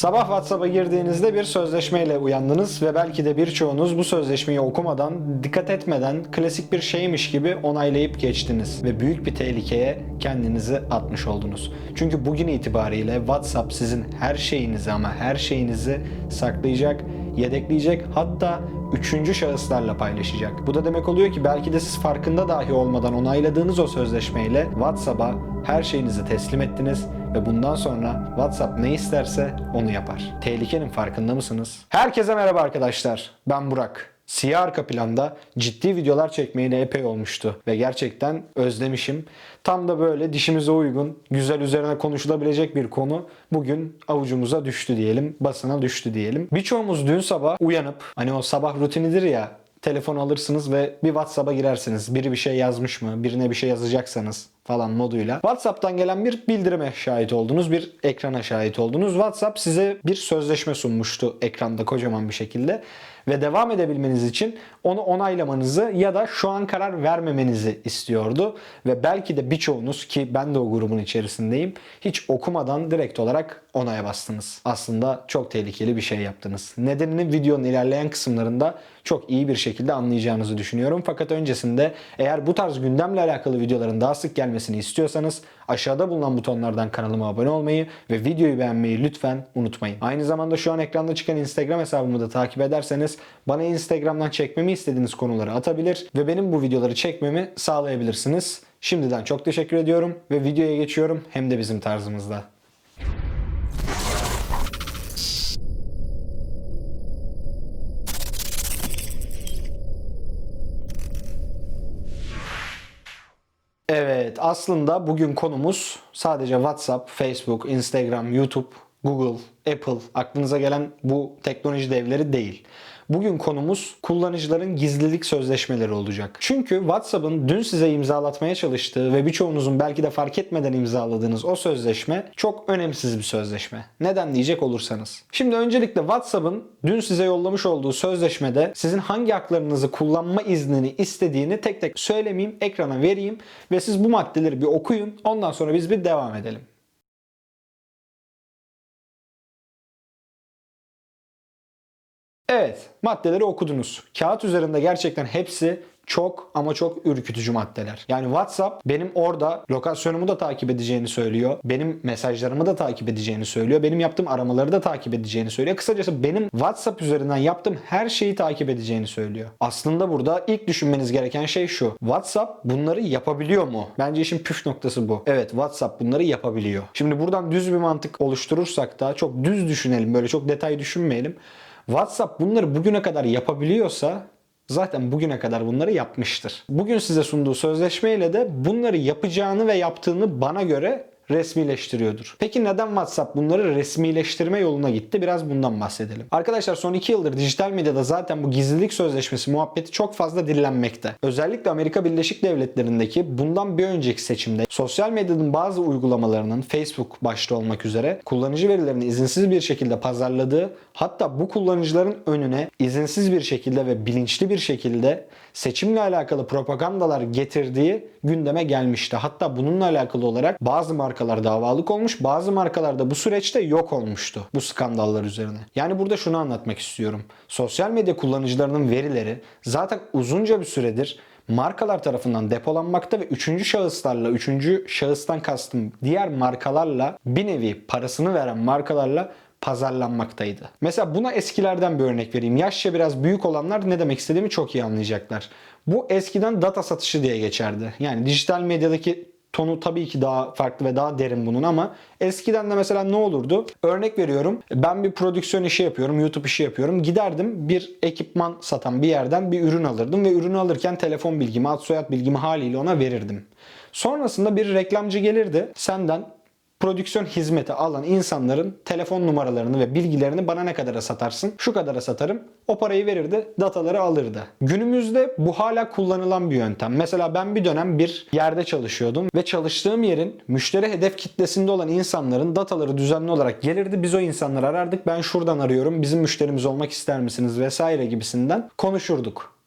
Sabah WhatsApp'a girdiğinizde bir sözleşmeyle uyandınız ve belki de birçoğunuz bu sözleşmeyi okumadan, dikkat etmeden klasik bir şeymiş gibi onaylayıp geçtiniz ve büyük bir tehlikeye kendinizi atmış oldunuz. Çünkü bugün itibariyle WhatsApp sizin her şeyinizi ama her şeyinizi saklayacak, yedekleyecek hatta üçüncü şahıslarla paylaşacak. Bu da demek oluyor ki belki de siz farkında dahi olmadan onayladığınız o sözleşmeyle WhatsApp'a her şeyinizi teslim ettiniz ve bundan sonra WhatsApp ne isterse onu yapar. Tehlikenin farkında mısınız? Herkese merhaba arkadaşlar. Ben Burak. Siyah arka planda ciddi videolar çekmeyeli epey olmuştu ve gerçekten özlemişim. Tam da böyle dişimize uygun, güzel üzerine konuşulabilecek bir konu bugün avucumuza düştü diyelim, basına düştü diyelim. Birçoğumuz dün sabah uyanıp hani o sabah rutinidir ya telefon alırsınız ve bir WhatsApp'a girersiniz. Biri bir şey yazmış mı? Birine bir şey yazacaksanız falan moduyla. WhatsApp'tan gelen bir bildirime şahit oldunuz. Bir ekrana şahit oldunuz. WhatsApp size bir sözleşme sunmuştu ekranda kocaman bir şekilde. Ve devam edebilmeniz için onu onaylamanızı ya da şu an karar vermemenizi istiyordu. Ve belki de birçoğunuz ki ben de o grubun içerisindeyim hiç okumadan direkt olarak onaya bastınız. Aslında çok tehlikeli bir şey yaptınız. Nedenini videonun ilerleyen kısımlarında çok iyi bir şekilde anlayacağınızı düşünüyorum. Fakat öncesinde eğer bu tarz gündemle alakalı videoların daha sık gelmesini istiyorsanız aşağıda bulunan butonlardan kanalıma abone olmayı ve videoyu beğenmeyi lütfen unutmayın. Aynı zamanda şu an ekranda çıkan Instagram hesabımı da takip ederseniz bana Instagram'dan çekmemi istediğiniz konuları atabilir ve benim bu videoları çekmemi sağlayabilirsiniz. Şimdiden çok teşekkür ediyorum ve videoya geçiyorum hem de bizim tarzımızda. Aslında bugün konumuz sadece WhatsApp, Facebook, Instagram, YouTube, Google, Apple, aklınıza gelen bu teknoloji devleri değil. Bugün konumuz kullanıcıların gizlilik sözleşmeleri olacak. Çünkü WhatsApp'ın dün size imzalatmaya çalıştığı ve birçoğunuzun belki de fark etmeden imzaladığınız o sözleşme çok önemsiz bir sözleşme. Neden diyecek olursanız. Şimdi öncelikle WhatsApp'ın dün size yollamış olduğu sözleşmede sizin hangi haklarınızı kullanma iznini istediğini tek tek söylemeyeyim, ekrana vereyim ve siz bu maddeleri bir okuyun. Ondan sonra biz bir devam edelim. Evet, maddeleri okudunuz. Kağıt üzerinde gerçekten hepsi çok ama çok ürkütücü maddeler. Yani WhatsApp benim orada lokasyonumu da takip edeceğini söylüyor. Benim mesajlarımı da takip edeceğini söylüyor. Benim yaptığım aramaları da takip edeceğini söylüyor. Kısacası benim WhatsApp üzerinden yaptığım her şeyi takip edeceğini söylüyor. Aslında burada ilk düşünmeniz gereken şey şu. WhatsApp bunları yapabiliyor mu? Bence işin püf noktası bu. Evet WhatsApp bunları yapabiliyor. Şimdi buradan düz bir mantık oluşturursak da çok düz düşünelim. Böyle çok detay düşünmeyelim. WhatsApp bunları bugüne kadar yapabiliyorsa zaten bugüne kadar bunları yapmıştır. Bugün size sunduğu sözleşmeyle de bunları yapacağını ve yaptığını bana göre resmileştiriyordur. Peki neden WhatsApp bunları resmileştirme yoluna gitti? Biraz bundan bahsedelim. Arkadaşlar son 2 yıldır dijital medyada zaten bu gizlilik sözleşmesi muhabbeti çok fazla dillenmekte. Özellikle Amerika Birleşik Devletleri'ndeki bundan bir önceki seçimde sosyal medyanın bazı uygulamalarının Facebook başta olmak üzere kullanıcı verilerini izinsiz bir şekilde pazarladığı hatta bu kullanıcıların önüne izinsiz bir şekilde ve bilinçli bir şekilde seçimle alakalı propagandalar getirdiği gündeme gelmişti. Hatta bununla alakalı olarak bazı markalar davalık olmuş, bazı markalar da bu süreçte yok olmuştu bu skandallar üzerine. Yani burada şunu anlatmak istiyorum. Sosyal medya kullanıcılarının verileri zaten uzunca bir süredir markalar tarafından depolanmakta ve üçüncü şahıslarla, üçüncü şahıstan kastım diğer markalarla bir nevi parasını veren markalarla pazarlanmaktaydı. Mesela buna eskilerden bir örnek vereyim. Yaşça biraz büyük olanlar ne demek istediğimi çok iyi anlayacaklar. Bu eskiden data satışı diye geçerdi. Yani dijital medyadaki tonu tabii ki daha farklı ve daha derin bunun ama eskiden de mesela ne olurdu? Örnek veriyorum. Ben bir prodüksiyon işi yapıyorum, YouTube işi yapıyorum. Giderdim bir ekipman satan bir yerden bir ürün alırdım ve ürünü alırken telefon bilgimi, ad soyad bilgimi haliyle ona verirdim. Sonrasında bir reklamcı gelirdi. Senden prodüksiyon hizmeti alan insanların telefon numaralarını ve bilgilerini bana ne kadara satarsın? Şu kadara satarım. O parayı verirdi, dataları alırdı. Günümüzde bu hala kullanılan bir yöntem. Mesela ben bir dönem bir yerde çalışıyordum ve çalıştığım yerin müşteri hedef kitlesinde olan insanların dataları düzenli olarak gelirdi. Biz o insanları arardık. Ben şuradan arıyorum. Bizim müşterimiz olmak ister misiniz vesaire gibisinden konuşurduk.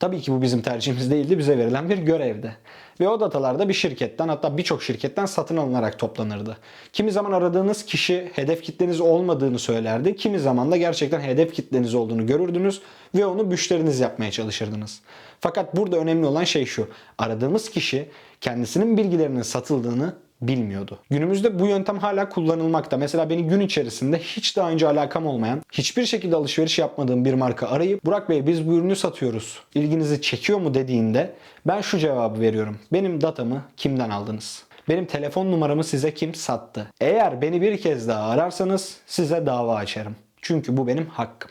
Tabii ki bu bizim tercihimiz değildi. Bize verilen bir görevdi. Ve o datalar da bir şirketten hatta birçok şirketten satın alınarak toplanırdı. Kimi zaman aradığınız kişi hedef kitleniz olmadığını söylerdi. Kimi zaman da gerçekten hedef kitleniz olduğunu görürdünüz ve onu müşteriniz yapmaya çalışırdınız. Fakat burada önemli olan şey şu. Aradığımız kişi kendisinin bilgilerinin satıldığını bilmiyordu. Günümüzde bu yöntem hala kullanılmakta. Mesela beni gün içerisinde hiç daha önce alakam olmayan, hiçbir şekilde alışveriş yapmadığım bir marka arayıp Burak Bey biz bu ürünü satıyoruz. İlginizi çekiyor mu dediğinde ben şu cevabı veriyorum. Benim datamı kimden aldınız? Benim telefon numaramı size kim sattı? Eğer beni bir kez daha ararsanız size dava açarım. Çünkü bu benim hakkım.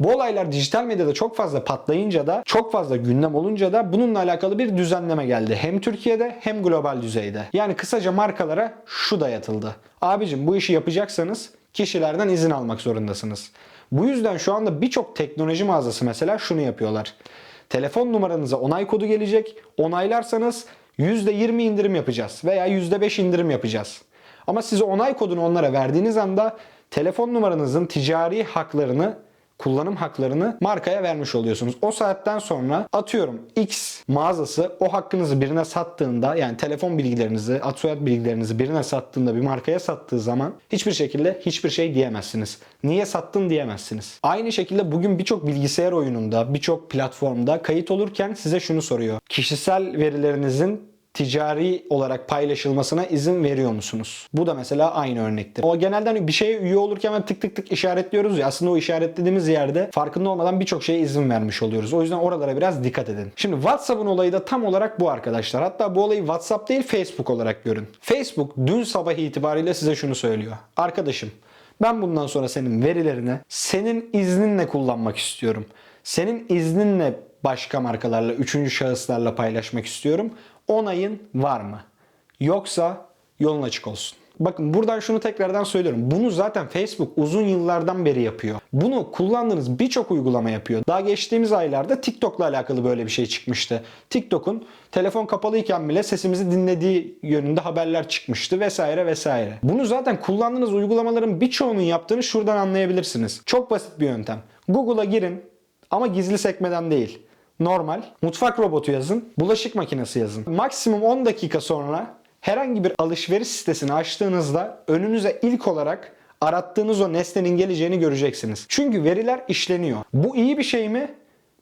Bu olaylar dijital medyada çok fazla patlayınca da çok fazla gündem olunca da bununla alakalı bir düzenleme geldi. Hem Türkiye'de hem global düzeyde. Yani kısaca markalara şu dayatıldı. Abicim bu işi yapacaksanız kişilerden izin almak zorundasınız. Bu yüzden şu anda birçok teknoloji mağazası mesela şunu yapıyorlar. Telefon numaranıza onay kodu gelecek. Onaylarsanız %20 indirim yapacağız veya %5 indirim yapacağız. Ama siz onay kodunu onlara verdiğiniz anda telefon numaranızın ticari haklarını kullanım haklarını markaya vermiş oluyorsunuz. O saatten sonra atıyorum X mağazası o hakkınızı birine sattığında yani telefon bilgilerinizi, ad soyad bilgilerinizi birine sattığında bir markaya sattığı zaman hiçbir şekilde hiçbir şey diyemezsiniz. Niye sattın diyemezsiniz. Aynı şekilde bugün birçok bilgisayar oyununda, birçok platformda kayıt olurken size şunu soruyor. Kişisel verilerinizin ticari olarak paylaşılmasına izin veriyor musunuz? Bu da mesela aynı örnektir. O genelde hani bir şeye üye olurken hemen tık tık tık işaretliyoruz ya aslında o işaretlediğimiz yerde farkında olmadan birçok şeye izin vermiş oluyoruz. O yüzden oralara biraz dikkat edin. Şimdi WhatsApp'ın olayı da tam olarak bu arkadaşlar. Hatta bu olayı WhatsApp değil Facebook olarak görün. Facebook dün sabah itibariyle size şunu söylüyor. Arkadaşım ben bundan sonra senin verilerini senin izninle kullanmak istiyorum. Senin izninle başka markalarla, üçüncü şahıslarla paylaşmak istiyorum. Onayın var mı? Yoksa yolun açık olsun. Bakın buradan şunu tekrardan söylüyorum. Bunu zaten Facebook uzun yıllardan beri yapıyor. Bunu kullandığınız birçok uygulama yapıyor. Daha geçtiğimiz aylarda TikTok'la alakalı böyle bir şey çıkmıştı. TikTok'un telefon kapalıyken bile sesimizi dinlediği yönünde haberler çıkmıştı vesaire vesaire. Bunu zaten kullandığınız uygulamaların birçoğunun yaptığını şuradan anlayabilirsiniz. Çok basit bir yöntem. Google'a girin ama gizli sekmeden değil. Normal. Mutfak robotu yazın. Bulaşık makinesi yazın. Maksimum 10 dakika sonra herhangi bir alışveriş sitesini açtığınızda önünüze ilk olarak arattığınız o nesnenin geleceğini göreceksiniz. Çünkü veriler işleniyor. Bu iyi bir şey mi?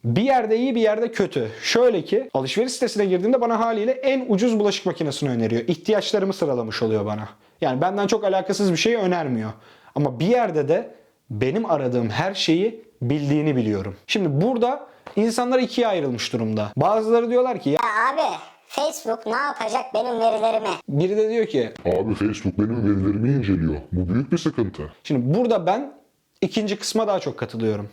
Bir yerde iyi bir yerde kötü. Şöyle ki alışveriş sitesine girdiğimde bana haliyle en ucuz bulaşık makinesini öneriyor. İhtiyaçlarımı sıralamış oluyor bana. Yani benden çok alakasız bir şeyi önermiyor. Ama bir yerde de benim aradığım her şeyi bildiğini biliyorum. Şimdi burada insanlar ikiye ayrılmış durumda. Bazıları diyorlar ki ya Ya abi Facebook ne yapacak benim verilerimi? biri de diyor ki Abi Facebook benim verilerimi inceliyor. Bu büyük bir sıkıntı. Şimdi burada ben ikinci kısma daha çok katılıyorum.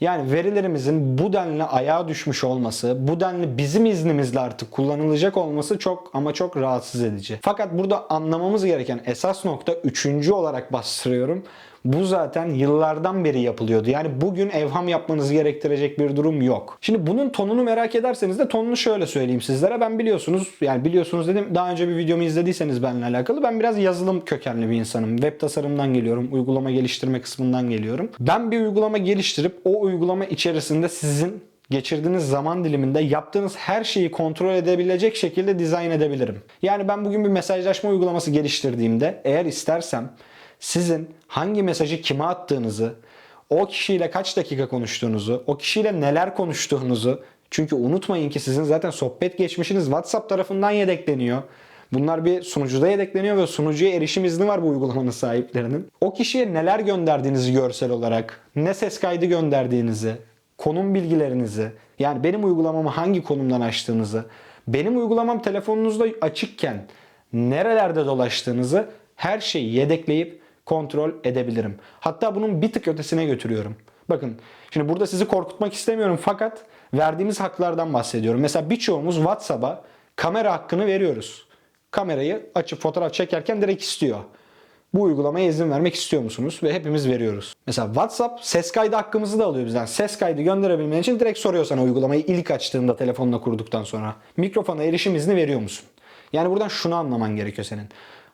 Yani verilerimizin bu denli ayağa düşmüş olması, bu denli bizim iznimizle artık kullanılacak olması çok ama çok rahatsız edici. Fakat burada anlamamız gereken esas nokta üçüncü olarak bastırıyorum. Bu zaten yıllardan beri yapılıyordu. Yani bugün evham yapmanızı gerektirecek bir durum yok. Şimdi bunun tonunu merak ederseniz de tonunu şöyle söyleyeyim sizlere. Ben biliyorsunuz yani biliyorsunuz dedim daha önce bir videomu izlediyseniz benimle alakalı. Ben biraz yazılım kökenli bir insanım. Web tasarımdan geliyorum. Uygulama geliştirme kısmından geliyorum. Ben bir uygulama geliştirip o uygulama içerisinde sizin geçirdiğiniz zaman diliminde yaptığınız her şeyi kontrol edebilecek şekilde dizayn edebilirim. Yani ben bugün bir mesajlaşma uygulaması geliştirdiğimde eğer istersem sizin hangi mesajı kime attığınızı, o kişiyle kaç dakika konuştuğunuzu, o kişiyle neler konuştuğunuzu çünkü unutmayın ki sizin zaten sohbet geçmişiniz WhatsApp tarafından yedekleniyor. Bunlar bir sunucuda yedekleniyor ve sunucuya erişim izni var bu uygulamanın sahiplerinin. O kişiye neler gönderdiğinizi görsel olarak, ne ses kaydı gönderdiğinizi, konum bilgilerinizi, yani benim uygulamamı hangi konumdan açtığınızı, benim uygulamam telefonunuzda açıkken nerelerde dolaştığınızı her şeyi yedekleyip kontrol edebilirim. Hatta bunun bir tık ötesine götürüyorum. Bakın şimdi burada sizi korkutmak istemiyorum fakat verdiğimiz haklardan bahsediyorum. Mesela birçoğumuz WhatsApp'a kamera hakkını veriyoruz. Kamerayı açıp fotoğraf çekerken direkt istiyor. Bu uygulamaya izin vermek istiyor musunuz? Ve hepimiz veriyoruz. Mesela WhatsApp ses kaydı hakkımızı da alıyor bizden. Ses kaydı gönderebilmen için direkt soruyor sana uygulamayı ilk açtığında telefonla kurduktan sonra. Mikrofona erişim izni veriyor musun? Yani buradan şunu anlaman gerekiyor senin.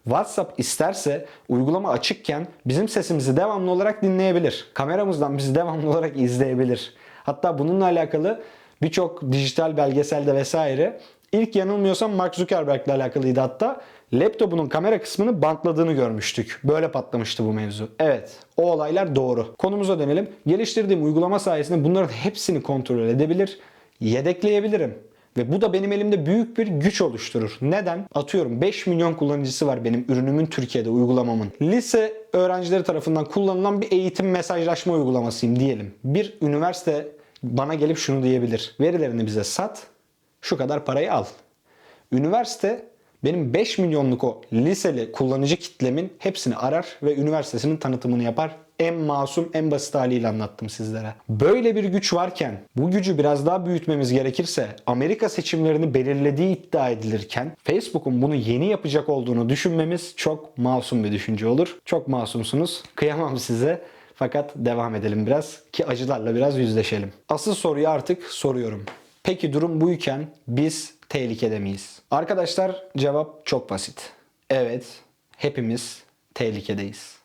WhatsApp isterse uygulama açıkken bizim sesimizi devamlı olarak dinleyebilir. Kameramızdan bizi devamlı olarak izleyebilir. Hatta bununla alakalı birçok dijital belgeselde vesaire. İlk yanılmıyorsam Mark Zuckerberg ile alakalıydı hatta. Laptopunun kamera kısmını bantladığını görmüştük. Böyle patlamıştı bu mevzu. Evet, o olaylar doğru. Konumuza dönelim. Geliştirdiğim uygulama sayesinde bunların hepsini kontrol edebilir, yedekleyebilirim. Ve bu da benim elimde büyük bir güç oluşturur. Neden? Atıyorum 5 milyon kullanıcısı var benim ürünümün Türkiye'de uygulamamın. Lise öğrencileri tarafından kullanılan bir eğitim mesajlaşma uygulamasıyım diyelim. Bir üniversite bana gelip şunu diyebilir. Verilerini bize sat, şu kadar parayı al. Üniversite benim 5 milyonluk o liseli kullanıcı kitlemin hepsini arar ve üniversitesinin tanıtımını yapar. En masum, en basit haliyle anlattım sizlere. Böyle bir güç varken bu gücü biraz daha büyütmemiz gerekirse Amerika seçimlerini belirlediği iddia edilirken Facebook'un bunu yeni yapacak olduğunu düşünmemiz çok masum bir düşünce olur. Çok masumsunuz. Kıyamam size. Fakat devam edelim biraz ki acılarla biraz yüzleşelim. Asıl soruyu artık soruyorum. Peki durum buyken biz tehlikede miyiz? Arkadaşlar cevap çok basit. Evet, hepimiz tehlikedeyiz.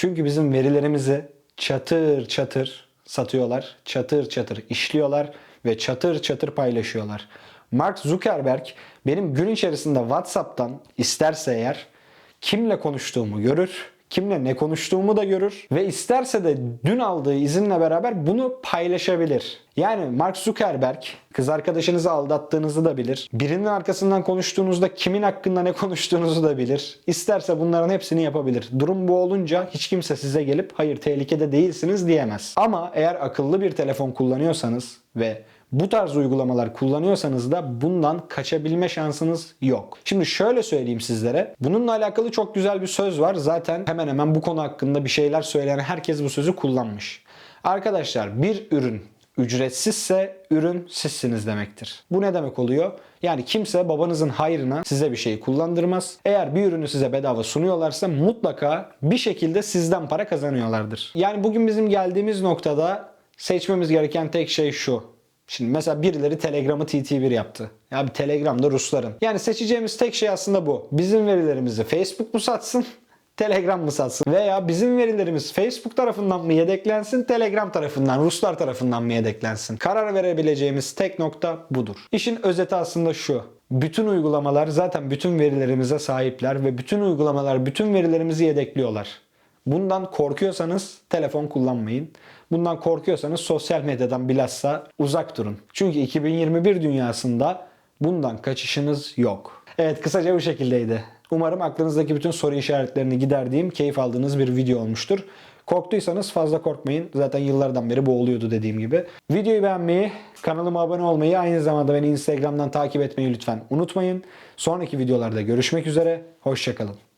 Çünkü bizim verilerimizi çatır çatır satıyorlar, çatır çatır işliyorlar ve çatır çatır paylaşıyorlar. Mark Zuckerberg benim gün içerisinde WhatsApp'tan isterse eğer kimle konuştuğumu görür, kimle ne konuştuğumu da görür ve isterse de dün aldığı izinle beraber bunu paylaşabilir. Yani Mark Zuckerberg kız arkadaşınızı aldattığınızı da bilir. Birinin arkasından konuştuğunuzda kimin hakkında ne konuştuğunuzu da bilir. İsterse bunların hepsini yapabilir. Durum bu olunca hiç kimse size gelip hayır tehlikede değilsiniz diyemez. Ama eğer akıllı bir telefon kullanıyorsanız ve bu tarz uygulamalar kullanıyorsanız da bundan kaçabilme şansınız yok. Şimdi şöyle söyleyeyim sizlere. Bununla alakalı çok güzel bir söz var. Zaten hemen hemen bu konu hakkında bir şeyler söyleyen herkes bu sözü kullanmış. Arkadaşlar bir ürün ücretsizse ürün sizsiniz demektir. Bu ne demek oluyor? Yani kimse babanızın hayrına size bir şey kullandırmaz. Eğer bir ürünü size bedava sunuyorlarsa mutlaka bir şekilde sizden para kazanıyorlardır. Yani bugün bizim geldiğimiz noktada seçmemiz gereken tek şey şu. Şimdi mesela birileri Telegram'ı TT1 yaptı. Ya bir Telegram da Rusların. Yani seçeceğimiz tek şey aslında bu. Bizim verilerimizi Facebook mu satsın? Telegram mı satsın? Veya bizim verilerimiz Facebook tarafından mı yedeklensin? Telegram tarafından, Ruslar tarafından mı yedeklensin? Karar verebileceğimiz tek nokta budur. İşin özeti aslında şu. Bütün uygulamalar zaten bütün verilerimize sahipler ve bütün uygulamalar bütün verilerimizi yedekliyorlar. Bundan korkuyorsanız telefon kullanmayın. Bundan korkuyorsanız sosyal medyadan bilhassa uzak durun. Çünkü 2021 dünyasında bundan kaçışınız yok. Evet kısaca bu şekildeydi. Umarım aklınızdaki bütün soru işaretlerini giderdiğim, keyif aldığınız bir video olmuştur. Korktuysanız fazla korkmayın. Zaten yıllardan beri bu oluyordu dediğim gibi. Videoyu beğenmeyi, kanalıma abone olmayı, aynı zamanda beni Instagram'dan takip etmeyi lütfen unutmayın. Sonraki videolarda görüşmek üzere. Hoşçakalın.